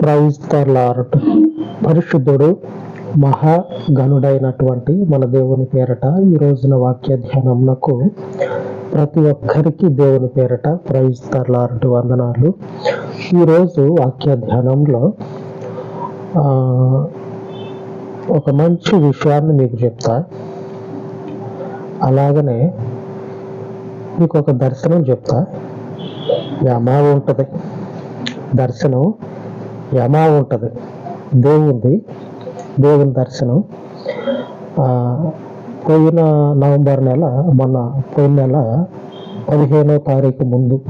Praise పరిశుద్ధుడు మహాగణుడైనటువంటి మన దేవుని పేరట ఈ రోజున వాక్య ధ్యానంకు ప్రతి ఒక్కరికి దేవుని పేరట ప్రైజ్ వందనాలు. ఈరోజు వాక్య ధ్యానంలో ఆ, ఒక మంచి విషయాన్ని మీకు చెప్తా. అలాగనే మీకు ఒక దర్శనం చెప్తా. యామా ఉంటుంది. దర్శనం యమా ఉంటుంది. దేవుంది. దేవుని దర్శనం. ఆ, పోయిన నవంబర్ నెల మొన్న పోయిన నెల పదిహేనో తారీఖు ముందు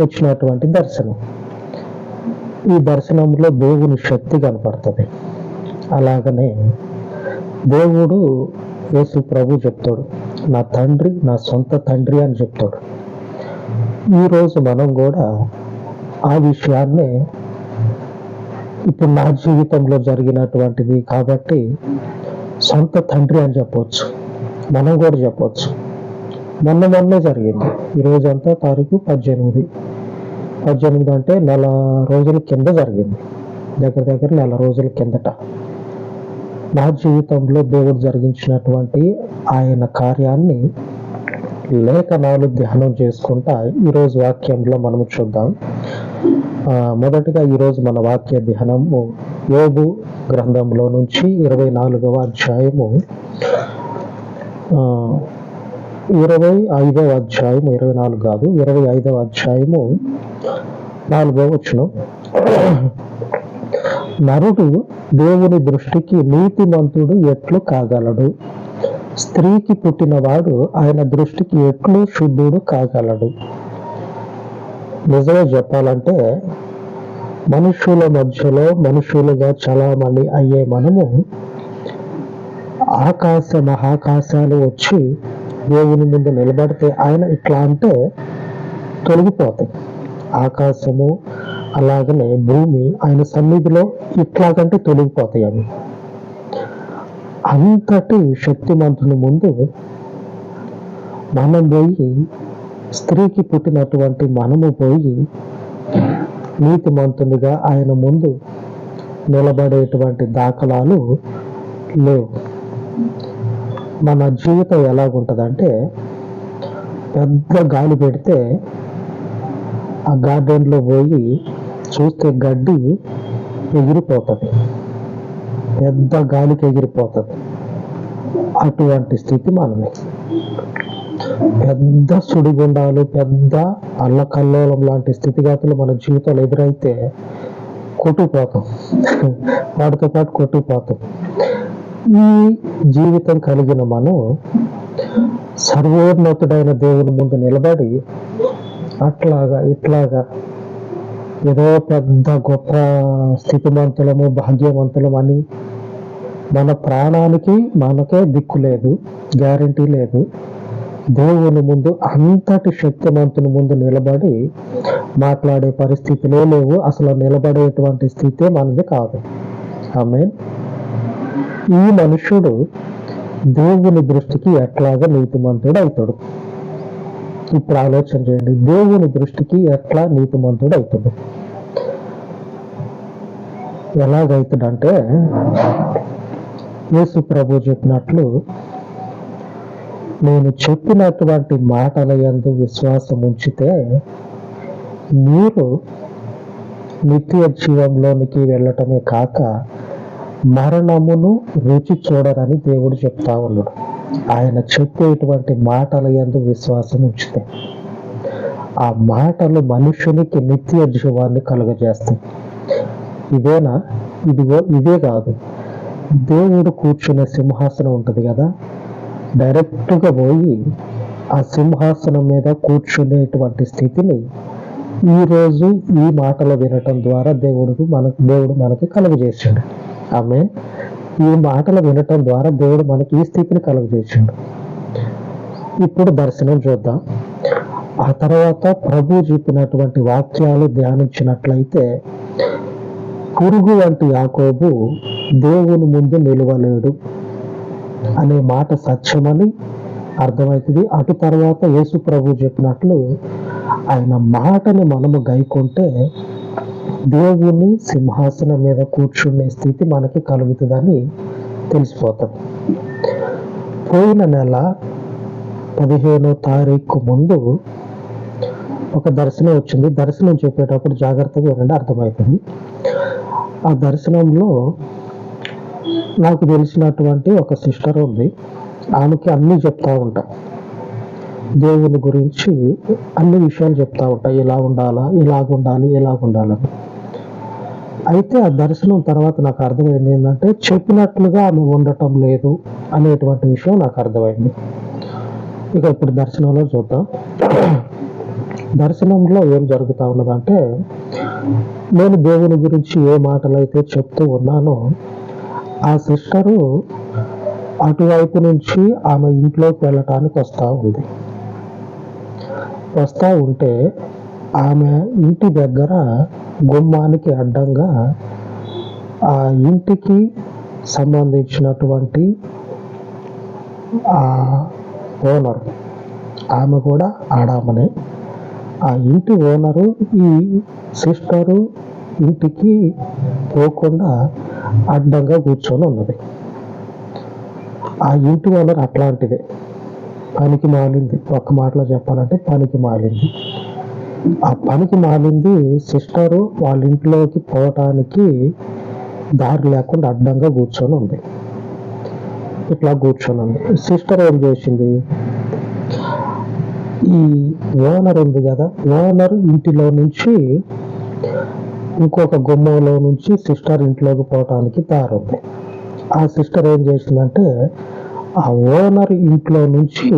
వచ్చినటువంటి దర్శనం. ఈ దర్శనంలో దేవుని శక్తి కనపడుతుంది. అలాగనే దేవుడు యేసు ప్రభు చెప్తాడు నా తండ్రి నా సొంత తండ్రి అని చెప్తాడు. ఈరోజు మనం కూడా ఆ విషయాన్ని ఇప్పుడు నా జీవితంలో జరిగినటువంటిది కాబట్టి సొంత తండ్రి అని చెప్పవచ్చు మనం కూడా చెప్పవచ్చు మొన్న మొన్నే జరిగింది. ఈరోజు అంతా తారీఖు పద్దెనిమిది. పద్దెనిమిది అంటే నెల రోజుల కింద జరిగింది. దగ్గర దగ్గర నెల రోజుల కిందట. నా జీవితంలో దేవుడు జరిగించినటువంటి ఆయన కార్యాన్ని లేఖనాలు ధ్యానం చేసుకుంటా ఈరోజు వాక్యంలో మనము చూద్దాం. మొదటగా ఈరోజు మన వాక్య ధ్యానము యోబు గ్రంథంలో నుంచి ఇరవై నాలుగవ అధ్యాయము. ఇరవై ఐదవ అధ్యాయము ఇరవై నాలుగు కాదు ఇరవై ఐదవ అధ్యాయము నాలుగవ వచ్చును నరుడు దేవుని దృష్టికి నీతిమంతుడు ఎట్లు కాగలడు? స్త్రీకి పుట్టినవాడు ఆయన దృష్టికి ఎట్లు శుద్ధుడు కాగలడు? నిజమే చెప్పాలంటే మనుషుల మధ్యలో మనుషులుగా చలామణి అయ్యే మనము ఆకాశ మహాకాశాలు వచ్చి దేవుని ముందు నిలబడితే ఆయన ఇట్లా అంటే తొలగిపోతాయి. ఆకాశము అలాగనే భూమి ఆయన సన్నిధిలో ఇట్లాగంటే తొలగిపోతాయి అవి. అంతటి శక్తిమంతుని ముందు మనం పోయి స్త్రీకి పుట్టినటువంటి మనము పోయి నీతిమంతునిగా ఆయన ముందు నిలబడేటువంటి దాఖలాలు లేవు. మన జీవితం ఎలాగుంటుందంటే పెద్ద గాలి పెడితే ఆ గార్డెన్లో పోయి చూస్తే గడ్డి ఎగిరిపోతుంది. పెద్ద గాలికి ఎగిరిపోతుంది. అటువంటి స్థితి మనమే పెద్ద సుడిగుండాలు పెద్ద అల్లకల్లోలం లాంటి స్థితిగతులు మన జీవితంలో ఎదురైతే కొట్టుకుపోతాం. వాటితో పాటు కొట్టుకుపోతాం. ఈ జీవితం కలిగిన మనం సర్వోన్నతుడైన దేవుని ముందు నిలబడి అట్లాగా ఇట్లాగా ఏదో పెద్ద గొప్ప స్థితిమంతులము భాగ్యవంతులం అని మన ప్రాణానికి మనకే దిక్కు లేదు గ్యారంటీ లేదు. దేవుని ముందు అంతటి శక్తివంతుని ముందు నిలబడి మాట్లాడే పరిస్థితిలో లేవు. అసలు నిలబడేటువంటి స్థితే మనది కాదు. ఆమె ఈ మనుషుడు దేవుని దృష్టికి ఎట్లాగా నీతిమంతుడు అవుతాడు? ఇప్పుడు ఆలోచన చేయండి. దేవుని దృష్టికి ఎట్లా నీతిమంతుడు అవుతాడు? ఎలాగైతుందంటే యేసు ప్రభు చెప్పినట్లు నేను చెప్పినటువంటి మాటల యందు విశ్వాసం ఉంచితే మీరు నిత్య జీవంలోనికి వెళ్ళటమే కాక మరణమును రుచి చూడరని దేవుడు చెప్తా ఉన్నాడు. ఆయన చెప్పేటువంటి మాటల యందు విశ్వాసం ఉంచితే ఆ మాటలు మనుషునికి నిత్య జీవాన్ని కలుగజేస్తాయి. ఇదేనా? ఇదిగో ఇదే కాదు. దేవుడు కూర్చునే సింహాసనం ఉంటుంది కదా? డైరెక్ట్గా పోయి ఆ సింహాసనం మీద కూర్చునేటువంటి స్థితిని ఈరోజు ఈ మాటలు వినటం ద్వారా దేవుడికి మనకు దేవుడు మనకి కలుగజేసాడు ఆమె ఈ మాటలు వినటం ద్వారా దేవుడు మనకి ఈ స్థితిని కలుగజేసాడు ఇప్పుడు దర్శనం చూద్దాం. ఆ తర్వాత ప్రభు చెప్పినటువంటి వాక్యాలు ధ్యానించినట్లయితే పురుగు వంటి యాకోబు దేవుని ముందు నిలవలేడు. అనే మాట సత్యమని అర్థమవుతుంది. అటు తర్వాత యేసు ప్రభు చెప్పినట్లు ఆయన మాటని మనము గైకుంటే దేవుని సింహాసనం మీద కూర్చునే స్థితి మనకి కలుగుతుందని తెలిసిపోతుంది. పోయిన నెల పదిహేనో తారీఖు ముందు ఒక దర్శనం వచ్చింది. దర్శనం చెప్పేటప్పుడు జాగ్రత్తగా వినండి అర్థమవుతుంది. ఆ దర్శనంలో నాకు తెలిసినటువంటి ఒక సిస్టర్ ఉంది. ఆమెకి అన్నీ చెప్తా ఉంటా. దేవుని గురించి అన్ని విషయాలు చెప్తా ఉంటా. ఇలా ఉండాలా ఇలాగ ఉండాలి ఇలాగ ఉండాలని. అయితే ఆ దర్శనం తర్వాత నాకు అర్థమైంది ఏంటంటే చెప్పినట్లుగా ఆమె ఉండటం లేదు అనేటువంటి విషయం నాకు అర్థమైంది. ఇక ఇప్పుడు దర్శనంలో చూద్దాం. దర్శనంలో ఏం జరుగుతూ ఉన్నదంటే నేను దేవుని గురించి ఏ మాటలు అయితే చెప్తూ ఉన్నానో ఆ సిస్టరు అటువైపు నుంచి ఆమె ఇంట్లోకి వెళ్ళటానికి వస్తూ ఉంది. వస్తూ ఉంటే ఆమె ఇంటి దగ్గర గుమ్మానికి అడ్డంగా ఆ ఇంటికి సంబంధించినటువంటి ఆ ఓనర్ ఆమె కూడా ఆడామనే. ఆ ఇంటి ఓనరు ఈ సిస్టరు ఇంటికి పోకుండా అడ్డంగా కూర్చొని ఉన్నది. ఆ ఇంటి ఓనర్ అట్లాంటిదే. పనికి మాలింది. ఒక్క మాటలో చెప్పాలంటే పనికి మాలింది. ఆ పనికి మాలింది సిస్టరు వాళ్ళ ఇంట్లోకి పోవటానికి దారి లేకుండా అడ్డంగా కూర్చొని ఉంది. ఇట్లా కూర్చొని ఉంది. సిస్టర్ ఏం చేసింది? ఈ ఓనర్ ఉంది కదా ఓనర్ ఇంటిలో నుంచి ఇంకొక గుమ్మంలో నుంచి సిస్టర్ ఇంట్లోకి పోవటానికి దారుంది ఆ సిస్టర్ ఏం చేసిందంటే ఆ ఓనర్ ఇంట్లో నుంచి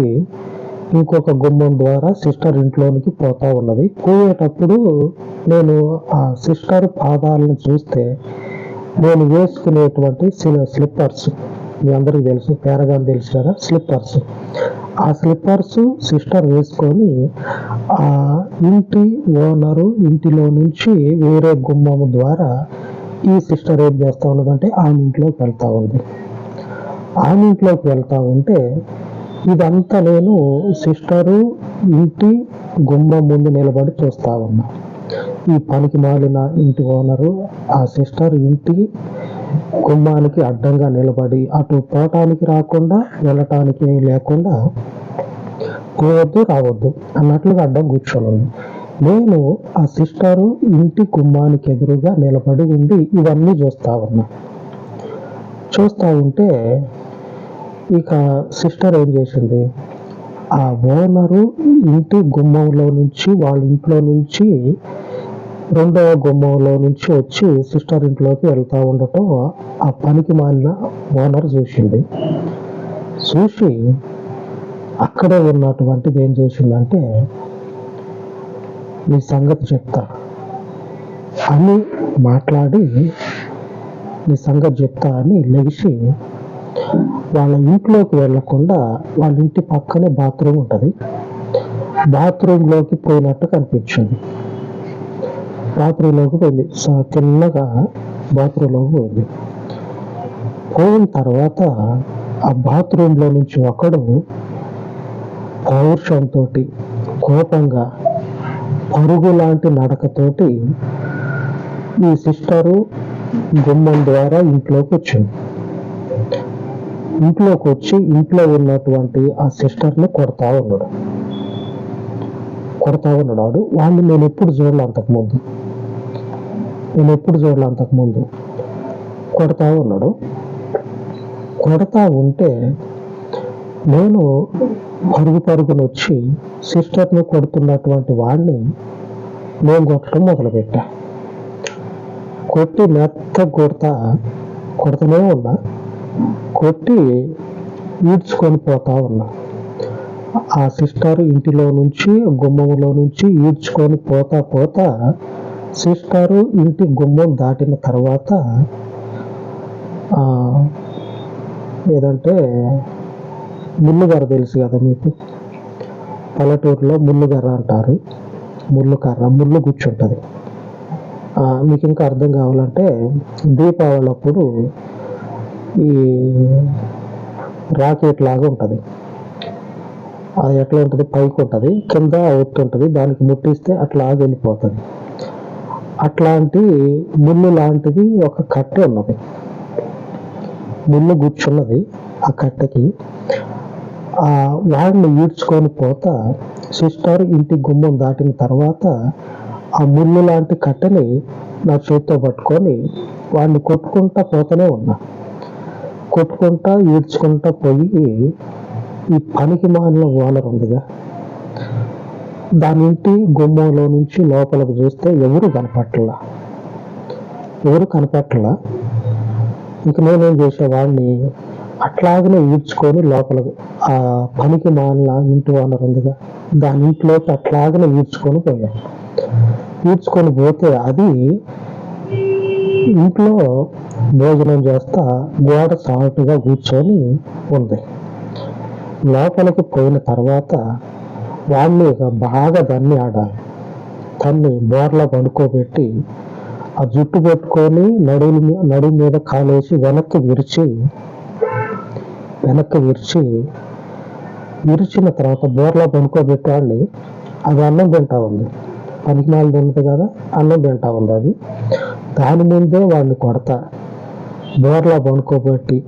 ఇంకొక గుమ్మం ద్వారా సిస్టర్ ఇంట్లోనికి పోతా ఉన్నది. పోయేటప్పుడు నేను ఆ సిస్టర్ పాదాలను చూస్తే నేను వేసుకునేటువంటి స్లిప్పర్స్ మీ అందరికి తెలుసు పేరగాని తెలుసు కదా స్లిప్పర్స్ ఆ స్లిప్పర్స్ సిస్టర్ వేసుకొని ఆ ఇంటి ఓనరు ఇంటిలో నుంచి వేరే గుమ్మము ద్వారా ఈ సిస్టర్ ఏం చేస్తా ఉన్నదంటే ఆమె ఇంట్లోకి వెళ్తా ఉంది. ఆమె ఇంట్లోకి వెళ్తా ఉంటే ఇదంతా నేను సిస్టరు ఇంటి గుమ్మం ముందు నిలబడి చూస్తా ఉన్నా. ఈ పనికి మాలిన ఇంటి ఓనరు ఆ సిస్టర్ ఇంటి గుమ్మానికి అడ్డంగా నిలబడి అటు పోవటానికి రాకుండా వెళ్ళటానికి లేకుండా పోవద్దు రావద్దు అన్నట్లుగా అడ్డం కూర్చొని ఉంది నేను ఆ సిస్టరు ఇంటి గుమ్మానికి ఎదురుగా నిలబడి ఉండి ఇవన్నీ చూస్తా ఉన్నా. చూస్తా ఉంటే ఇక సిస్టర్ ఏం చేసింది? ఆ ఓనరు ఇంటి గుమ్మంలో నుంచి వాళ్ళ ఇంట్లో నుంచి రెండవ గుమ్మంలో నుంచి వచ్చి సిస్టర్ ఇంట్లోకి వెళ్తా ఉండటం ఆ పనికి మాలిన ఓనర్ చూసింది. చూసి అక్కడే ఉన్నటువంటిది ఏం చేసిందంటే మీ సంగతి చెప్తా అని మాట్లాడి మీ సంగతి చెప్తా అని లెగిసి వాళ్ళ ఇంట్లోకి వెళ్ళకుండా వాళ్ళ ఇంటి పక్కనే బాత్రూమ్ ఉంటుంది. బాత్రూంలోకి పోయినట్టు కనిపించింది. బాత్రూంలోకి పోయింది. స- తిన్నగా బాత్రూంలోకి పోయింది. పోయిన తర్వాత ఆ బాత్రూంలో నుంచి ఒకడు పౌరుషంతో కోపంగా పరుగు లాంటి నడకతోటి ఈ సిస్టరు గుమ్మం ద్వారా ఇంట్లోకి వచ్చింది. ఇంట్లోకి వచ్చి ఇంట్లో ఉన్నటువంటి ఆ సిస్టర్ని కొడతా ఉన్నాడు. కొడతా ఉన్నాడు. వాడిని వాళ్ళు నేను ఎప్పుడు చూడలే అంతకుముందు. నేను ఎప్పుడు చూడలే అంతకుముందు. కొడతా ఉన్నాడు. కొడతా ఉంటే నేను పరుగు పరుగున వచ్చి సిస్టర్ని కొడుతున్నటువంటి వాడిని నేను కొట్టడం మొదలుపెట్టా. కొట్టి మెత్త కొడతా కొడుతూనే ఉన్నా. కొట్టి ఈడ్చుకొని పోతా ఉన్నా. ఆ సిస్టర్ ఇంటిలో నుంచి గుమ్మంలో నుంచి ఈడ్చుకొని పోతా పోతా సిస్టారు ఇంటి గుమ్మం దాటిన తర్వాత ఏదంటే ముళ్ళుగర్ర తెలుసు కదా మీకు? పల్లెటూరులో ముళ్ళుగర్ర అంటారు. ముళ్ళు కర్ర ముళ్ళు కూర్చుంటుంది మీకు ఇంకా అర్థం కావాలంటే దీపావళి అప్పుడు ఈ రాకెట్ లాగా ఉంటుంది. అది ఎట్లా ఉంటుంది? పైకి ఉంటుంది. కింద ఒత్తు ఉంటుంది. దానికి ముట్టిస్తే అట్లా వెళ్ళిపోతుంది. అట్లాంటి ముళ్ళు లాంటిది ఒక కట్టె ఉన్నది. ముళ్ళు గుచ్చున్నది ఆ కట్టెకి. ఆ వాడిని ఈడ్చుకొని పోతా సిస్టర్ ఇంటి గుమ్మం దాటిన తర్వాత ఆ ముళ్ళు లాంటి కట్టెని నా చేతితో పట్టుకొని వాడిని కొట్టుకుంటా పోతూనే ఉన్నా. కొట్టుకుంటా ఈడ్చుకుంటా పోయి ఈ పనికి మాలిన ఓనర్ ఉందిగా. దాని ఇంటి గుమ్మంలో నుంచి లోపలికి చూస్తే ఎవరు కనపట్టలా ఎవరు కనపట్టలా ఇంక నేనేం చేసేవాడిని అట్లాగనే ఈడ్చుకొని లోపల ఆ పనికి మాలిన ఇంటి ఓనర్ ఉందిగా దాని ఇంట్లోకి అట్లాగనే ఈడ్చుకొని పోయాను ఈడ్చుకొని పోతే అది ఇంట్లో భోజనం చేస్తా గోడ సాటుగా కూర్చొని ఉంది. లోపలికి పోయిన తర్వాత వాడిని ఇక బాగా దన్ని ఆడ తన్ని బోర్లా పండుకోబెట్టి ఆ జుట్టు పెట్టుకొని నడుము మీ- మీద కాలేసి వెనక్కి విరిచి వెనక్కి విరిచి విరిచిన తర్వాత బోర్లా పండుకోబెట్టి అది అన్నం తింటా ఉంది. పనికి మాలిది ఉంది కదా అన్నం తింటా ఉంది అది. దాని ముందే వాడిని కొడతా. బోర్లా పండుకోబెట్టి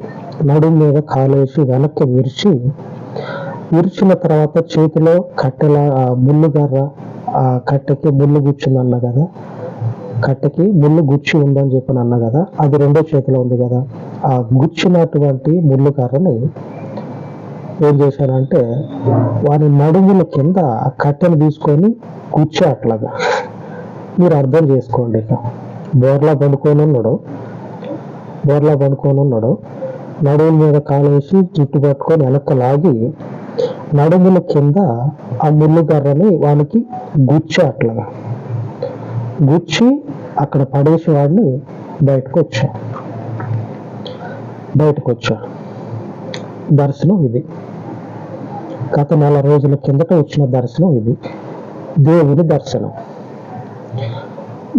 నడుము మీద కాలేసి వెనక్కి విరిచి విరిచిన తర్వాత చేతిలో కట్టెల ఆ ఆ కట్టెకి ముళ్ళు గుచ్చిందన్న కదా. కట్టెకి ముళ్ళు గుచ్చి ఉందని చెప్పిన అన్న కదా. అది రెండో చేతిలో ఉంది కదా. ఆ గుచ్చినటువంటి ముళ్ళు కర్రని ఏం చేశానంటే వాని నడుముల కింద ఆ కట్టెను తీసుకొని గుచ్చా అట్లాగా మీరు అర్థం చేసుకోండి ఇక. బోర్లా పండుకొని ఉన్నాడు. బోర్లా పండుకొని ఉన్నాడు. నడుముల మీద కాలేసి జుట్టు పట్టుకొని వెనక్కి లాగి నడుముల కింద ఆ ముళ్ళుగర్రని వానికి గుచ్చి అట్లాగా గుచ్చి అక్కడ పడేసి వాడిని బయటకు వచ్చా. బయటకు వచ్చా. దర్శనం ఇది. గత నెల రోజుల కిందట వచ్చిన దర్శనం ఇది. దేవుని దర్శనం.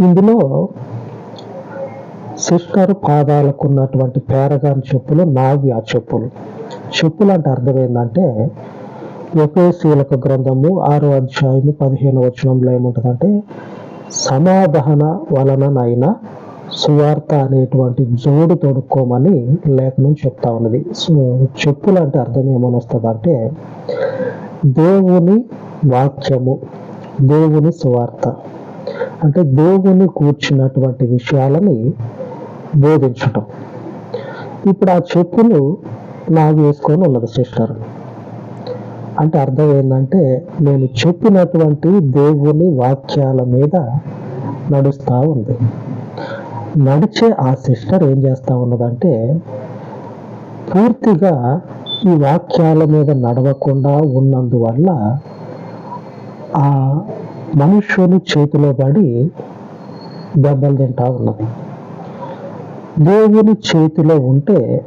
ఇందులో సిస్టర్ పాదాలకు ఉన్నటువంటి పేరగాని చెప్పులు నావి ఆ చెప్పులు. చెప్పులు అంటే అర్థం ఏంటంటే ఎఫేసీలకు గ్రంథము ఆరో అధ్యాయము పదిహేను వచనంలో ఏముంటుందంటే సమాధాన వలననైనా సువార్త అనేటువంటి జోడు తొడుక్కోమని లేఖనం చెప్తా ఉన్నది. సో చెప్పులు అంటే అర్థం ఏమని వస్తుందంటే దేవుని వాక్యము దేవుని సువార్త. అంటే దేవుని కూర్చున్నటువంటి విషయాలని బోధించటం. ఇప్పుడు ఆ చెప్పులు నాకు వేసుకొని ఉన్నది సిస్టర్. అంటే అర్థం ఏంటంటే నేను చెప్పినటువంటి దేవుని వాక్యాల మీద నడుస్తూ ఉంది. నడిచే ఆ సిస్టర్ ఏం చేస్తా ఉన్నదంటే పూర్తిగా ఈ వాక్యాల మీద నడవకుండా ఉన్నందువల్ల ఆ మనుష్యుని చేతిలో పడి దెబ్బలు తింటా ఉన్నది. దేవుని చేతిలో ఉంటే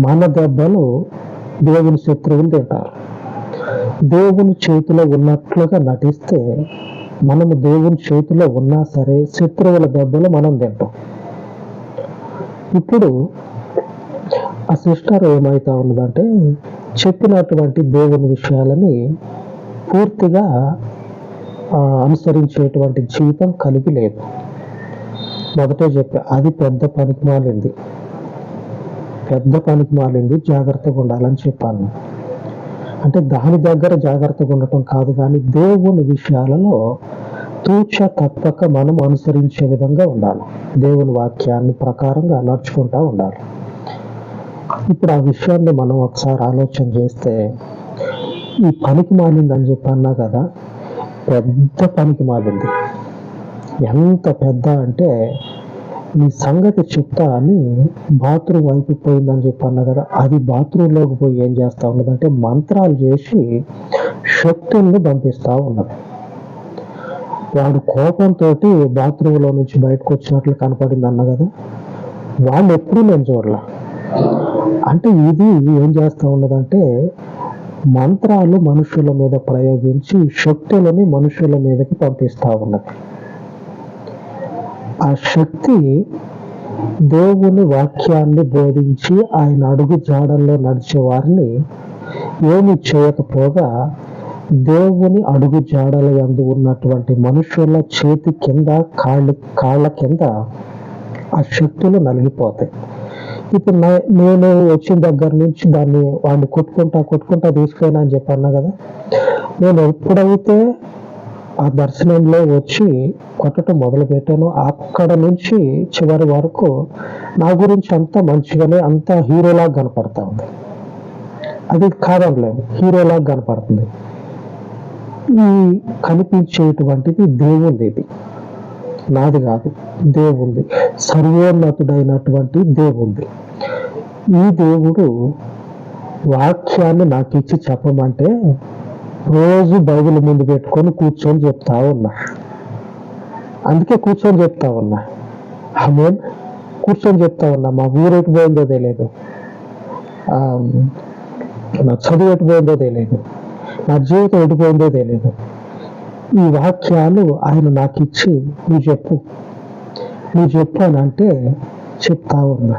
మన దెబ్బలు దేవుని శత్రువులు తింటారు దేవుని చేతిలో ఉన్నట్లుగా నటిస్తే మనము దేవుని చేతిలో ఉన్నా సరే శత్రువుల దెబ్బలు మనం తింటాం. ఇప్పుడు ఆ సిస్టర్ ఏమైతా ఉన్నదంటే చెప్పినటువంటి దేవుని విషయాలని పూర్తిగా ఆ, అనుసరించేటువంటి జీవితం కలిగి లేదు. మొదటే చెప్పా అది పెద్ద పనికి మాలింది పెద్ద పనికి మారింది జాగ్రత్తగా ఉండాలని చెప్పాను. అంటే దాని దగ్గర జాగ్రత్తగా ఉండటం కాదు కానీ దేవుని విషయాలలో తూచ తప్పక మనం అనుసరించే విధంగా ఉండాలి. దేవుని వాక్యాన్ని ప్రకారంగా నడుచుకుంటా ఉండాలి. ఇప్పుడు ఆ విషయాన్ని మనం ఒకసారి ఆలోచన చేస్తే ఈ పనికి మారిందని చెప్పి అన్నా కదా పెద్ద పనికి మారింది ఎంత పెద్ద అంటే నీ సంగతి చెప్తా అని బాత్రూమ్ వైపు పోయిందని చెప్పి కదా అది బాత్రూంలోకి పోయి ఏం చేస్తా ఉన్నదంటే మంత్రాలు చేసి శక్తుల్ని పంపిస్తా ఉన్నది. వాడు కోపంతో బాత్రూంలో నుంచి బయటకు వచ్చినట్లు కనపడింది అన్న కదా వాళ్ళు ఎప్పుడూ నేను చూడలే. అంటే ఇది ఏం చేస్తా ఉన్నదంటే మంత్రాలు మనుషుల మీద ప్రయోగించి శక్తులని మనుషుల మీదకి పంపిస్తా ఉన్నది. ఆ శక్తి దేవుని వాక్యాన్ని బోధించి ఆయన అడుగు జాడల్లో నడిచే వారిని ఏమి చేయకపోగా దేవుని అడుగు జాడల యందు ఉన్నటువంటి మనుషుల చేతి కింద కాళ్ళు కాళ్ళ కింద ఆ శక్తులు నలిగిపోతాయి. ఇప్పుడు నేను వచ్చిన దగ్గర నుంచి దాన్ని వాడిని కొట్టుకుంటా కొట్టుకుంటా తీసుకుపోయినా అని చెప్పి కదా? నేను ఎప్పుడైతే ఆ దర్శనంలో వచ్చి కొట్టడం మొదలు పెట్టాను అక్కడ నుంచి చివరి వరకు నా గురించి అంతా మంచిగానే అంతా హీరోలాగా కనపడతా ఉంది. అది కాదనలేము హీరోలాగా కనపడుతుంది. ఈ కనిపించేటువంటిది దేవుంది ఇది. నాది కాదు దేవుంది. సర్వోన్నతుడైనటువంటి దేవుంది. ఈ దేవుడు వాక్యాన్ని నాకు ఇచ్చి చెప్పమంటే రోజు బైబిల్ ముందు పెట్టుకొని కూర్చొని చెప్తా ఉన్నా. అందుకే కూర్చొని చెప్తా ఉన్నా. ఆమె కూర్చొని చెప్తా ఉన్నా. మా ఊరేటి పోయిందో తెలియదు నా చదువు ఎటుపోయిందో తెలియదు నా జీవితం ఎటుపోయిందో తెలియదు ఈ వాక్యాలు ఆయన నాకు ఇచ్చి నువ్వు చెప్పు. నువ్వు చెప్పు అని అంటే చెప్తా ఉన్నా.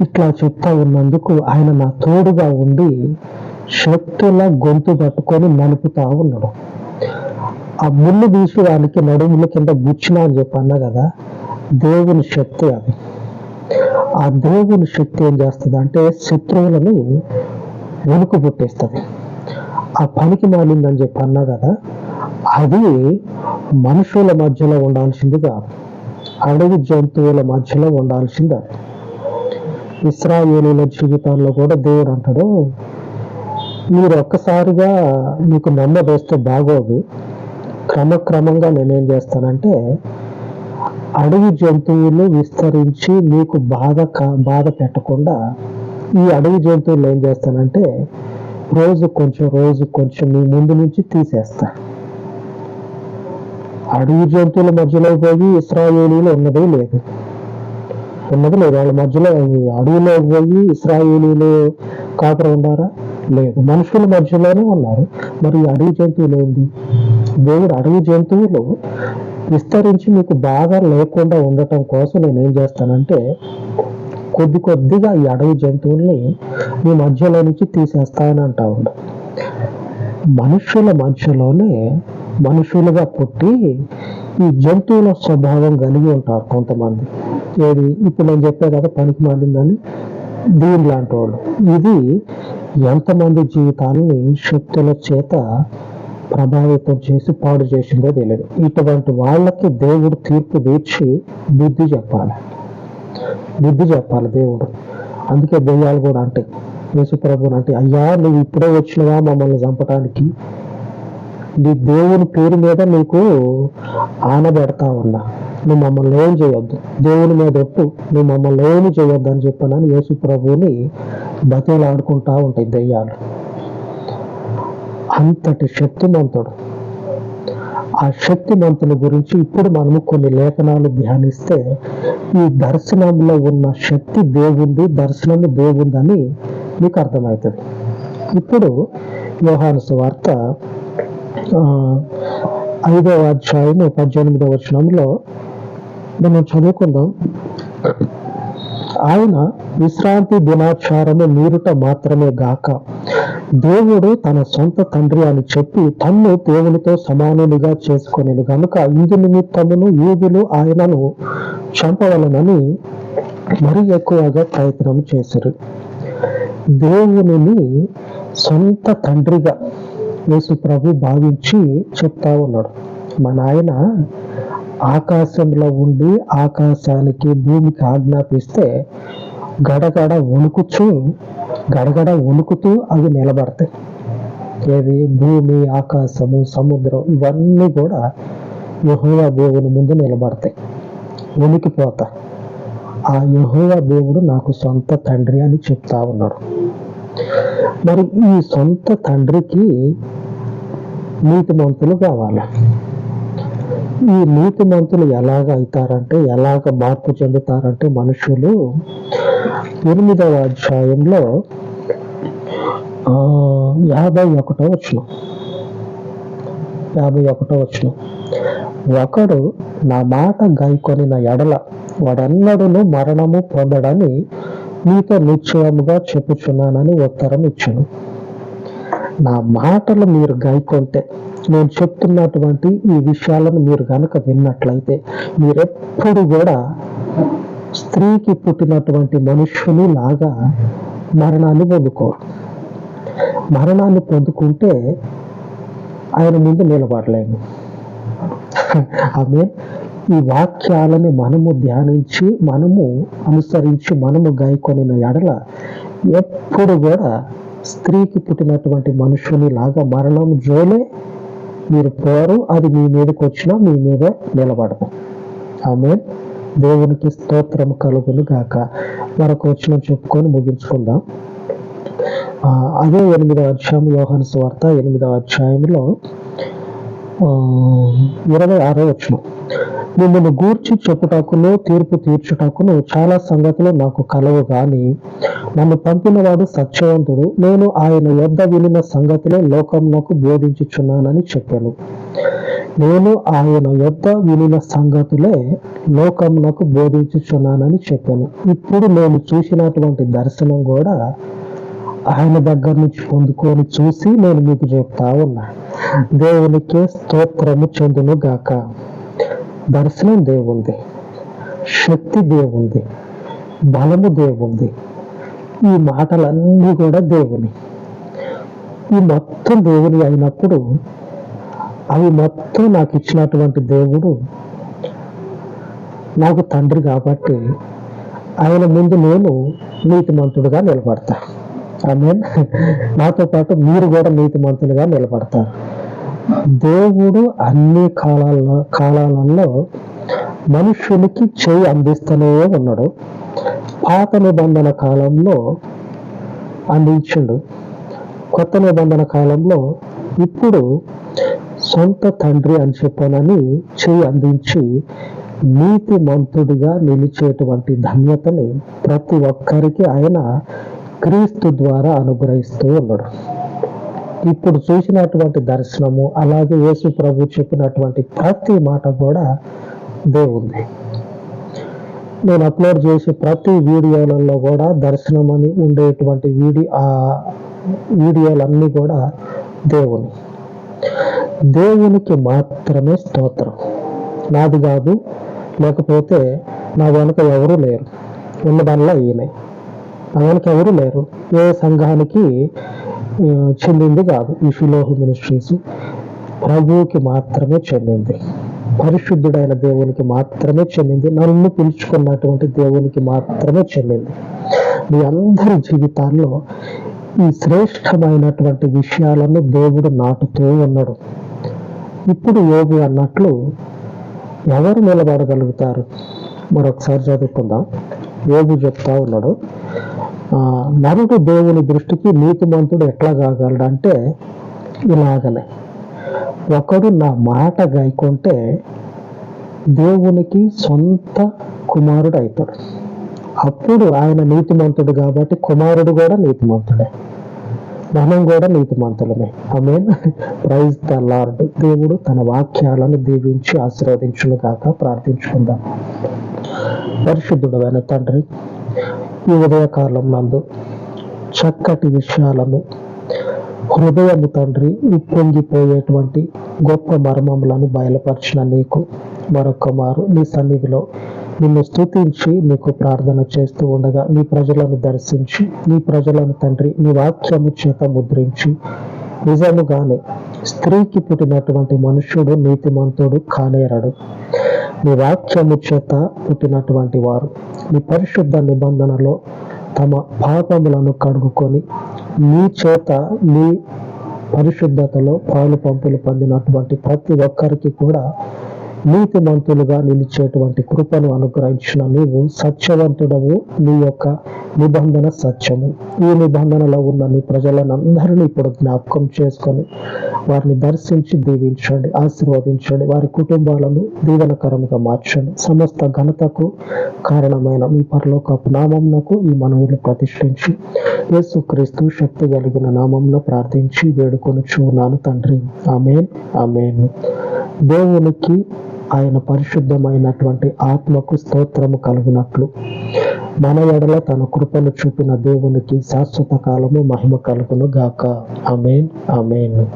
ఇట్లా చెప్తా ఉన్నందుకు ఆయన నా తోడుగా ఉండి శక్తుల గొంతు పట్టుకొని నలుపుతా ఉన్నాడు. ఆ ముళ్ళు తీసేదానికి నడుముల కింద గుచ్చినా అని చెప్పి అన్నా కదా దేవుని శక్తి అది. ఆ దేవుని శక్తి ఏం చేస్తుంది అంటే శత్రువులని వెనుక పుట్టేస్తుంది. ఆ పనికి మాలిందని చెప్పి అన్నా కదా అది మనుషుల మధ్యలో ఉండాల్సింది కాదు. అడవి జంతువుల మధ్యలో ఉండాల్సింది ఇస్రాయేలీల జీవితాల్లో కూడా దేవుడు అంటాడు మీరు ఒక్కసారిగా మీకు నెమ్మది వేస్తే బాగోదు. క్రమక్రమంగా నేనేం చేస్తానంటే అడవి జంతువులు విస్తరించి మీకు బాధ బాధ పెట్టకుండా ఈ అడవి జంతువులు ఏం చేస్తానంటే రోజు కొంచెం రోజు కొంచెం మీ ముందు నుంచి తీసేస్తా. అడవి జంతువుల మధ్యలో పోయి ఇస్రాయేలీలు ఉన్నది లేదు. ఉన్నది లేదు. వాళ్ళ మధ్యలో అడవిలో పోయి ఇస్రాయేలీలు కాపురం ఉన్నారా లేదు. మనుషుల మధ్యలోనే ఉన్నారు. మరి అడవి జంతువులు ఏంది? దేవుడు అడవి జంతువులు విస్తరించి మీకు బాధ లేకుండా ఉండటం కోసం నేను ఏం చేస్తానంటే కొద్ది కొద్దిగా ఈ అడవి జంతువుల్ని మీ మధ్యలో నుంచి తీసేస్తానని అంటా ఉండ మనుషుల మధ్యలోనే మనుషులుగా పుట్టి ఈ జంతువుల స్వభావం కలిగి ఉంటారు కొంతమంది. ఏది? ఇప్పుడు నేను చెప్పే కదా పనికి మారిందని దీని లాంటి వాళ్ళు. ఇది ఎంతమంది జీవితాలని శక్తుల చేత ప్రభావితం చేసి పాడు చేసిందో తెలియదు. ఇటువంటి వాళ్ళకి దేవుడు తీర్పు తీర్చి బుద్ధి చెప్పాలి. బుద్ధి చెప్పాలి దేవుడు. అందుకే దెయ్యాలు కూడా అంటే యేసుప్రభుని అంటే అయ్యా నువ్వు ఇప్పుడే వచ్చినవా మమ్మల్ని చంపటానికి? నీ దేవుని పేరు మీద నీకు ఆనబెడతా ఉన్నా. నువ్వు మమ్మల్ని ఏం చేయొద్దు. దేవుని మీద ఒట్టు నువ్వు మమ్మల్ని ఏమి చేయొద్దు అని చెప్పానని యేసు ప్రభువుని బతిలాడుకుంటా ఉంటాయి దెయ్యాలు. అంతటి శక్తిమంతుడు. ఆ శక్తిమంతుని గురించి ఇప్పుడు మనము కొన్ని లేఖనాలు ధ్యానిస్తే ఈ దర్శనంలో ఉన్న శక్తి దేవుంది దర్శనము దేవుందని మీకు అర్థమవుతుంది. ఇప్పుడు యోహాను సువార్త ఆ, ఐదవ అధ్యాయము పద్దెనిమిదవ వచనంలో మనం చదువుకుందాం. ఆయన విశ్రాంతి దినాచారము మీరుట మాత్రమే గాక. దేవుడు తన సొంత తండ్రి అని చెప్పి తన్ను దేవునితో సమానునిగా చేసుకుని గనుక ఇందు నిమిత్తమును యూదులు ఆయనను చంపవలనని మరి ఎక్కువగా ప్రయత్నం చేశారు దేవునిని సొంత తండ్రిగా యేసు ప్రభు భావించి చెప్తా ఉన్నాడు. మా నాయన ఆకాశంలో ఉండి ఆకాశానికి భూమికి ఆజ్ఞాపిస్తే గడగడ వణుకుచు గడగడ వణుకుతూ అవి నిలబడతాయి. ఏది? భూమి ఆకాశము సముద్రం ఇవన్నీ కూడా యహోవా దేవుని ముందు నిలబడతాయి. వణికిపోతా ఆ యహోవా దేవుడు నాకు సొంత తండ్రి అని చెప్తా ఉన్నాడు. మరి ఈ సొంత తండ్రికి నీతిమంతులు కావాలి. ఈ నీతిమంతులు ఎలాగ అవుతారంటే ఎలాగ మార్పు చెందుతారంటే మనుషులు ఎనిమిదవ అధ్యాయంలో ఆ, యాభై ఒకటో వచ్చిన యాభై ఒకటో వచ్చిన ఒకడు నా మాట గైకొనిన ఎడల వాడెన్నడూను మరణము పొందడని నీతో నిశ్చయముగా చెప్పుచున్నానని ఉత్తరం ఇచ్చాను. నా మాటలు మీరు గైకొంటే నేను చెప్తున్నటువంటి ఈ విషయాలను మీరు కనుక విన్నట్లయితే మీరెప్పుడు కూడా స్త్రీకి పుట్టినటువంటి మనుష్యుని లాగా మరణాన్ని పొందుకోరు. మరణాన్ని పొందుకుంటే ఆయన ముందు నిలబడలేము. ఆమె ఈ వాక్యాలని మనము ధ్యానించి మనము అనుసరించి మనము గాయకొనిన ఎడల ఎప్పుడు కూడా స్త్రీకి పుట్టినటువంటి మనుషుని లాగా మరణం జోలే మీరు పోరు అది మీ మీదకి వచ్చినా మీ మీద నిలబడదు ఆమె దేవునికి స్తోత్రం కలుగును గాక. మరొక వచ్చిన చెప్పుకొని ముగించుకుందాం. ఆ, అదే ఎనిమిదవ అధ్యాయం యోహన్ స్వార్త ఎనిమిదవ అధ్యాయంలో ఇరవై ఆరో వచ్చిన. మిమ్మల్ని గూర్చి చెప్పుటకును తీర్పు తీర్చుటకును చాలా సంగతులు నాకు కలవు గాని నన్ను పంపినవాడు సత్యవంతుడు. నేను ఆయన యొద్ద వినిన సంగతులే లోకంలోకి బోధించుచున్నానని చెప్పాను. నేను ఆయన యొద్ద వినిన సంగతులే లోకమునకు బోధించుచున్నానని చెప్పాను. ఇప్పుడు నేను చూసినటువంటి దర్శనం కూడా ఆయన దగ్గర నుంచి పొందుకొని చూసి నేను మీకు చెప్తా ఉన్నాను దేవునికే స్తోత్రము చెందును గాక దర్శనం దేవుంది శక్తి దేవుంది బలము దేవుంది. ఈ మాటలన్నీ కూడా దేవుని. ఈ మొత్తం దేవుని అయినప్పుడు అవి మొత్తం నాకు ఇచ్చినటువంటి దేవుడు నాకు తండ్రి కాబట్టి ఆయన ముందు నేను నీతిమంతుడుగా నిలబడతా. ఆమె నాతో పాటు మీరు కూడా నీతిమంతులుగా నిలబడతారు. దేవుడు అన్ని కాలాల్లో కాలాలలో మనుషునికి చేయి అందిస్తూనే ఉన్నాడు. పాత నిబంధన కాలంలో అందించిండు కొత్త నిబంధన కాలంలో ఇప్పుడు సొంత తండ్రి అని చెప్పానని చేయి అందించి నీతి మంతుడిగా నిలిచేటువంటి ధన్యతని ప్రతి ఒక్కరికి ఆయన క్రీస్తు ద్వారా అనుగ్రహిస్తూ ఉన్నాడు. ఇప్పుడు చూసినటువంటి దర్శనము అలాగే యేసు ప్రభు చెప్పినటువంటి ప్రతి మాట కూడా దేవుంది నేను అప్లోడ్ చేసే ప్రతి వీడియోలలో కూడా దర్శనం అని ఉండేటువంటి వీడియో ఆ వీడియోలన్నీ కూడా దేవుని. దేవునికి మాత్రమే స్తోత్రం. నాది కాదు లేకపోతే నా వెనుక ఎవరు లేరు. ఉన్నదల్లా ఈయన. నా వెనుక ఎవరు లేరు. ఏ సంఘానికి చెందింది కాదు. ఈ ఫిలోహు మినిస్ట్రీస్ ప్రభువుకి మాత్రమే చెందింది. పరిశుద్ధుడైన దేవునికి మాత్రమే చెందింది. నన్ను పిలుచుకున్నటువంటి దేవునికి మాత్రమే చెందింది. మీ అందరి జీవితాల్లో ఈ శ్రేష్టమైనటువంటి విషయాలను దేవుడు నాటుతూ ఉన్నాడు. ఇప్పుడు యోగి అన్నట్లు ఎవరు నిలబడగలుగుతారు? మరొకసారి చదువుకుందాం. యోగు చెప్తా ఉన్నాడు. నరుడు దేవుని దృష్టికి నీతిమంతుడు ఎట్లా కాగలడు అంటే ఇలాగనే. ఒకడు నా మాట గాయకుంటే దేవునికి సొంత కుమారుడు అవుతాడు అప్పుడు ఆయన నీతిమంతుడు కాబట్టి కుమారుడు కూడా నీతిమంతుడే. మనం కూడా నీతిమంతులమే. అమేన్ ప్రైజ్ ద లార్డ్ దేవుడు తన వాక్యాలను దీవించి ఆశీర్వదించును కాక ప్రార్థించుకుందాం. పరిశుద్ధుడమైన తండ్రి ఈ ఉదయకాలం నందు చక్కటి విషయాలను హృదయము తండ్రి ఉప్పొంగిపోయేటువంటి గొప్ప మర్మములను బయలుపరిచిన నీకు మరొక మారు. నీ సన్నిధిలో నిన్ను స్తుతించి నీకు ప్రార్థన చేస్తూ ఉండగా నీ ప్రజలను దర్శించి నీ ప్రజలను తండ్రి నీ వాక్యము చేత ముద్రించి నిజముగానే స్త్రీకి పుట్టినటువంటి మనుష్యుడు నీతిమంతుడు కానేరడు. నీ వాక్యము చేత పుట్టినటువంటి వారు నీ పరిశుద్ధ నిబంధనలో తమ పాపములను కడుగుకొని నీ చేత నీ పరిశుద్ధతలో పాలు పంపులు పొందినటువంటి ప్రతి ఒక్కరికి కూడా నీతిమంతులుగా నిలిచేటువంటి కృపను అనుగ్రహించిన నీవు సత్యవంతుడవు. నీ యొక్క నిబంధన సత్యము. ఈ నిబంధనలో ఉన్న నీ ప్రజలను ఇప్పుడు జ్ఞాపకం చేసుకొని వారిని దర్శించి దీవించండి ఆశీర్వదించండి. వారి కుటుంబాలను దీవెనకరంగా మార్చండి. సమస్త ఘనతకు కారణమైన మీ పరలోకపు నామంనకు ఈ మనవులు ప్రతిష్ఠించి యేసుక్రీస్తు శక్తి కలిగిన నామంన ప్రార్థించి వేడుకొని చూనాను తండ్రి. ఆమె ఆమెను. దేవునికి ఆయన పరిశుద్ధమైనటువంటి ఆత్మకు స్తోత్రము కలిగినట్లు. మన ఎడల తన కృపను చూపిన దేవునికి శాశ్వత కాలము మహిమ కలుగును గాక. అమేన్ అమేన్